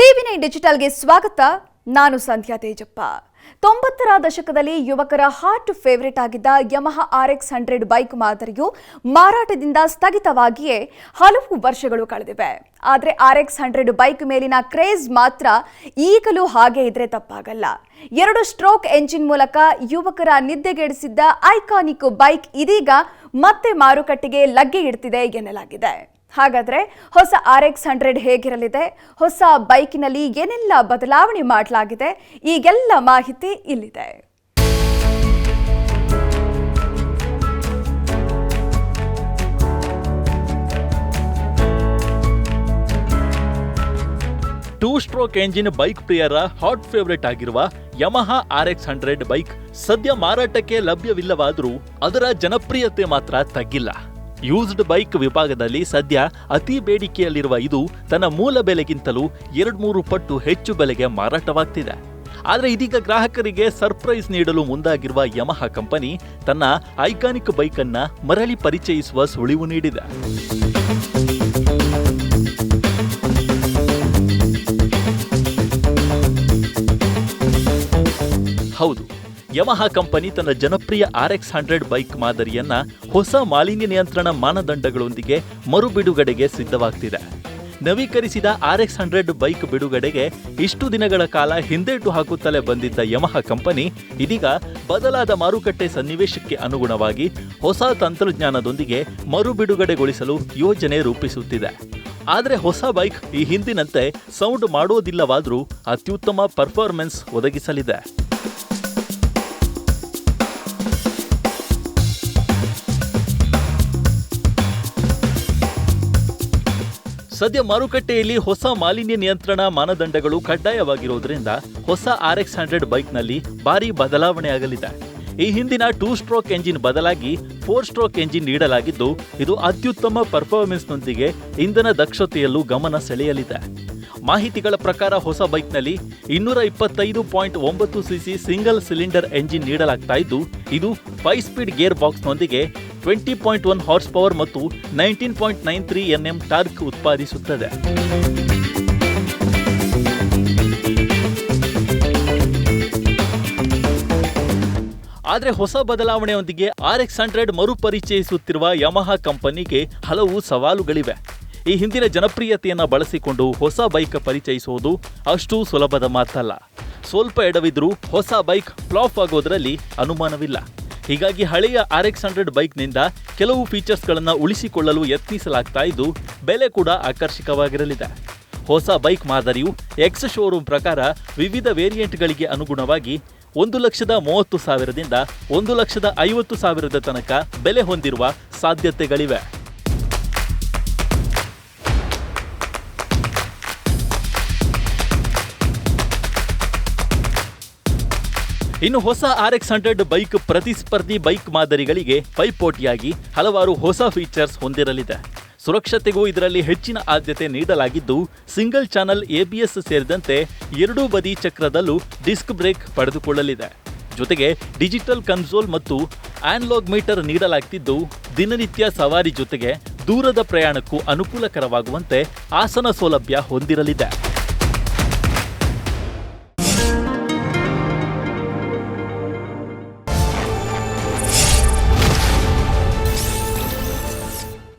TV nine ಡಿಜಿಟಲ್ಗೆ ಸ್ವಾಗತ. ನಾನು ಸಂಧ್ಯಾ ತೇಜಪ್ಪ. ತೊಂಬತ್ತರ ದಶಕದಲ್ಲಿ ಯುವಕರ ಹಾಟ್ ಫೇವರೇಟ್ ಆಗಿದ್ದ Yamaha R X hundred bike ಮಾದರಿಯು ಮಾರಾಟದಿಂದ ಸ್ಥಗಿತವಾಗಿಯೇ ಹಲವು ವರ್ಷಗಳು ಕಳೆದಿವೆ. ಆದರೆ ಆರ್ ಎಕ್ಸ್ ಹಂಡ್ರೆಡ್ ಬೈಕ್ ಮೇಲಿನ ಕ್ರೇಜ್ ಮಾತ್ರ ಈಗಲೂ ಹಾಗೆ ಇದ್ರೆ ತಪ್ಪಾಗಲ್ಲ. ಎರಡು ಸ್ಟ್ರೋಕ್ ಎಂಜಿನ್ ಮೂಲಕ ಯುವಕರ ನಿದ್ದೆಗೆಡಿಸಿದ್ದ ಐಕಾನಿಕ್ ಬೈಕ್ ಇದೀಗ ಮತ್ತೆ ಮಾರುಕಟ್ಟೆಗೆ ಲಗ್ಗೆ ಇಡ್ತಿದೆ ಎನ್ನಲಾಗಿದೆ. ಹಾಗಾದ್ರೆ ಹೊಸ ಆರ್ ಎಕ್ಸ್ ಹಂಡ್ರೆಡ್ ಹೇಗಿರಲಿದೆ? ಹೊಸ ಬೈಕಿನಲ್ಲಿ ಏನೆಲ್ಲ ಬದಲಾವಣೆ ಮಾಡಲಾಗಿದೆ? ಈಗೆಲ್ಲ ಮಾಹಿತಿ ಇಲ್ಲಿದೆ. ಟೂ ಸ್ಟ್ರೋಕ್ ಎಂಜಿನ್ ಬೈಕ್ ಪ್ರಿಯರ ಹಾಟ್ ಫೇವರೇಟ್ ಆಗಿರುವ Yamaha R X hundred bike ಸದ್ಯ ಮಾರಾಟಕ್ಕೆ ಲಭ್ಯವಿಲ್ಲವಾದರೂ ಅದರ ಜನಪ್ರಿಯತೆ ಮಾತ್ರ ತಗ್ಗಿಲ್ಲ. ಯೂಸ್ಡ್ ಬೈಕ್ ವಿಭಾಗದಲ್ಲಿ ಸದ್ಯ ಅತಿ ಬೇಡಿಕೆಯಲ್ಲಿರುವ ಇದು ತನ್ನ ಮೂಲ ಬೆಲೆಗಿಂತಲೂ ಎರಡು ಮೂರು ಪಟ್ಟು ಹೆಚ್ಚು ಬೆಲೆಗೆ ಮಾರಾಟವಾಗ್ತಿದೆ. ಆದರೆ ಇದೀಗ ಗ್ರಾಹಕರಿಗೆ ಸರ್ಪ್ರೈಸ್ ನೀಡಲು ಮುಂದಾಗಿರುವ ಯಮಹ ಕಂಪನಿ ತನ್ನ ಐಕಾನಿಕ್ ಬೈಕ್ ಅನ್ನ ಮರಳಿ ಪರಿಚಯಿಸುವ ಸುಳಿವು ನೀಡಿದೆ. ಹೌದು ಯಮಹ ಕಂಪನಿ ತನ್ನ ಜನಪ್ರಿಯ ಆರ್ ಎಕ್ಸ್ ಹಂಡ್ರೆಡ್ ಬೈಕ್ ಮಾದರಿಯನ್ನ ಹೊಸ ಮಾಲಿನ್ಯ ನಿಯಂತ್ರಣ ಮಾನದಂಡಗಳೊಂದಿಗೆ ಮರು ಬಿಡುಗಡೆಗೆ ಸಿದ್ಧವಾಗ್ತಿದೆ. ನವೀಕರಿಸಿದ ಆರ್ ಎಕ್ಸ್ ಹಂಡ್ರೆಡ್ ಬೈಕ್ ಬಿಡುಗಡೆಗೆ ಇಷ್ಟು ದಿನಗಳ ಕಾಲ ಹಿಂದೇಟು ಹಾಕುತ್ತಲೇ ಬಂದಿದ್ದ ಯಮಹ ಕಂಪನಿ ಇದೀಗ ಬದಲಾದ ಮಾರುಕಟ್ಟೆ ಸನ್ನಿವೇಶಕ್ಕೆ ಅನುಗುಣವಾಗಿ ಹೊಸ ತಂತ್ರಜ್ಞಾನದೊಂದಿಗೆ ಮರು ಬಿಡುಗಡೆಗೊಳಿಸಲು ಯೋಜನೆ ರೂಪಿಸುತ್ತಿದೆ. ಆದರೆ ಹೊಸ ಬೈಕ್ ಈ ಹಿಂದಿನಂತೆ ಸೌಂಡ್ ಮಾಡೋದಿಲ್ಲವಾದರೂ ಅತ್ಯುತ್ತಮ ಪರ್ಫಾರ್ಮೆನ್ಸ್ ಒದಗಿಸಲಿದೆ. ಸದ್ಯ ಮಾರುಕಟ್ಟೆಯಲ್ಲಿ ಹೊಸ ಮಾಲಿನ್ಯ ನಿಯಂತ್ರಣ ಮಾನದಂಡಗಳು ಕಡ್ಡಾಯವಾಗಿರುವುದರಿಂದ ಹೊಸ ಆರ್ ಎಕ್ಸ್ ಹಂಡ್ರೆಡ್ ಬೈಕ್ನಲ್ಲಿ ಭಾರಿ ಬದಲಾವಣೆ ಆಗಲಿದೆ. ಈ ಹಿಂದಿನ ಟೂ ಸ್ಟ್ರೋಕ್ ಎಂಜಿನ್ ಬದಲಾಗಿ ಫೋರ್ ಸ್ಟ್ರೋಕ್ ಎಂಜಿನ್ ನೀಡಲಾಗಿದ್ದು, ಇದು ಅತ್ಯುತ್ತಮ ಪರ್ಫಾರ್ಮೆನ್ಸ್ನೊಂದಿಗೆ ಇಂಧನ ದಕ್ಷತೆಯಲ್ಲೂ ಗಮನ ಸೆಳೆಯಲಿದೆ. ಮಾಹಿತಿಗಳ ಪ್ರಕಾರ ಹೊಸ ಬೈಕ್ನಲ್ಲಿ ಇನ್ನೂರ ಇಪ್ಪತ್ತೈದು ಪಾಯಿಂಟ್ ಒಂಬತ್ತು ಸಿಸಿ ಸಿಂಗಲ್ ಸಿಲಿಂಡರ್ ಎಂಜಿನ್ ನೀಡಲಾಗ್ತಾ ಇದ್ದು, ಇದು five speed gear ಬಾಕ್ಸ್ನೊಂದಿಗೆ twenty point one horse power ಮತ್ತು nineteen point nine three NM torque ಉತ್ಪಾದಿಸುತ್ತದೆ. ಆದರೆ ಹೊಸ ಬದಲಾವಣೆಯೊಂದಿಗೆ ಆರ್ ಎಕ್ಸ್ ಹಂಡ್ರೆಡ್ ಮರುಪರಿಚಯಿಸುತ್ತಿರುವ ಯಮಹ ಕಂಪನಿಗೆ ಹಲವು ಸವಾಲುಗಳಿವೆ. ಈ ಹಿಂದಿನ ಜನಪ್ರಿಯತೆಯನ್ನು ಬಳಸಿಕೊಂಡು ಹೊಸ ಬೈಕ್ ಪರಿಚಯಿಸುವುದು ಅಷ್ಟು ಸುಲಭದ ಮಾತಲ್ಲ. ಸ್ವಲ್ಪ ಎಡವಿದ್ರೂ ಹೊಸ ಬೈಕ್ ಫ್ಲಾಪ್ ಆಗೋದರಲ್ಲಿ ಅನುಮಾನವಿಲ್ಲ. ಹೀಗಾಗಿ ಹಳೆಯ ಆರ್ ಎಕ್ಸ್ ಹಂಡ್ರೆಡ್ ಬೈಕ್ನಿಂದ ಕೆಲವು ಫೀಚರ್ಸ್ಗಳನ್ನು ಉಳಿಸಿಕೊಳ್ಳಲು ಯತ್ನಿಸಲಾಗ್ತಾ ಇದ್ದು, ಬೆಲೆ ಕೂಡ ಆಕರ್ಷಕವಾಗಿರಲಿದೆ. ಹೊಸ ಬೈಕ್ ಮಾದರಿಯು ಎಕ್ಸ್ ಶೋರೂಮ್ ಪ್ರಕಾರ ವಿವಿಧ ವೇರಿಯಂಟ್ಗಳಿಗೆ ಅನುಗುಣವಾಗಿ ಒಂದು ಲಕ್ಷದ ಮೂವತ್ತು ಸಾವಿರದಿಂದ ಒಂದು ಲಕ್ಷದ ಐವತ್ತು ಸಾವಿರದ ತನಕ ಬೆಲೆ ಹೊಂದಿರುವ ಸಾಧ್ಯತೆಗಳಿವೆ. ಇನ್ನು ಹೊಸ ಆರ್ ಎಕ್ಸ್ ಹಂಡ್ರೆಡ್ ಬೈಕ್ ಪ್ರತಿಸ್ಪರ್ಧಿ ಬೈಕ್ ಮಾದರಿಗಳಿಗೆ ಪೈಪೋಟಿಯಾಗಿ ಹಲವಾರು ಹೊಸ ಫೀಚರ್ಸ್ ಹೊಂದಿರಲಿದೆ. ಸುರಕ್ಷತೆಗೂ ಇದರಲ್ಲಿ ಹೆಚ್ಚಿನ ಆದ್ಯತೆ ನೀಡಲಾಗಿದ್ದು ಸಿಂಗಲ್ ಚಾನಲ್ ಎಬಿಎಸ್ ಸೇರಿದಂತೆ ಎರಡೂ ಬದಿ ಚಕ್ರದಲ್ಲೂ ಡಿಸ್ಕ್ ಬ್ರೇಕ್ ಪಡೆದುಕೊಳ್ಳಲಿದೆ. ಜೊತೆಗೆ ಡಿಜಿಟಲ್ ಕನ್ಸೋಲ್ ಮತ್ತು ಆನ್ಲಾಗ್ ಮೀಟರ್ ನೀಡಲಾಗ್ತಿದ್ದು, ದಿನನಿತ್ಯ ಸವಾರಿ ಜೊತೆಗೆ ದೂರದ ಪ್ರಯಾಣಕ್ಕೂ ಅನುಕೂಲಕರವಾಗುವಂತೆ ಆಸನ ಸೌಲಭ್ಯ ಹೊಂದಿರಲಿದೆ.